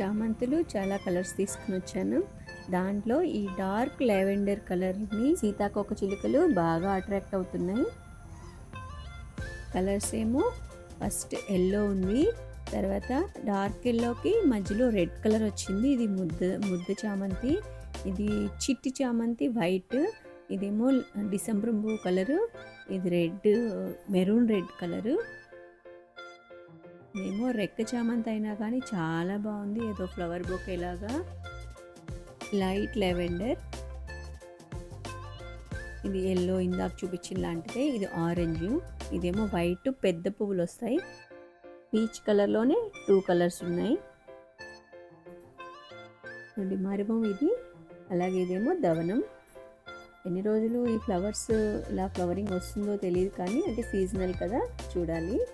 చామంతులు చాలా కలర్స్ తీసుకుని వచ్చాను. దాంట్లో ఈ డార్క్ లావెండర్ కలర్ని సీతాకోక చిలుకలు బాగా అట్రాక్ట్ అవుతున్నాయి. కలర్స్ ఏమో ఫస్ట్ ఎల్లో ఉంది. తర్వాత డార్క్ ఎల్లోకి మధ్యలో రెడ్ కలర్ వచ్చింది. ఇది ముద్ద ముద్ద చామంతి. ఇది చిట్టి చామంతి వైట్. ఇదేమో డిసెంబర్ బ్లూ కలరు. ఇది రెడ్ మెరూన్ రెడ్ కలరు. ఏమో రెక్క చామంతి అయినా కానీ చాలా బాగుంది. ఏదో ఫ్లవర్ బొకే లాగా లైట్ లెవెండర్. ఇది ఎల్లో ఇందాక చూపించిన లాంటిదే. ఇది ఆరెంజ్. ఇదేమో వైట్ పెద్ద పువ్వులు వస్తాయి. పీచ్ కలర్లోనే టూ కలర్స్ ఉన్నాయి. అండి మరిమం ఇది. అలాగే ఇదేమో దవనం. ఎన్ని రోజులు ఈ ఫ్లవర్స్ ఇలా ఫ్లవరింగ్ వస్తుందో తెలియదు కానీ అంటే సీజనల్ కదా చూడాలి.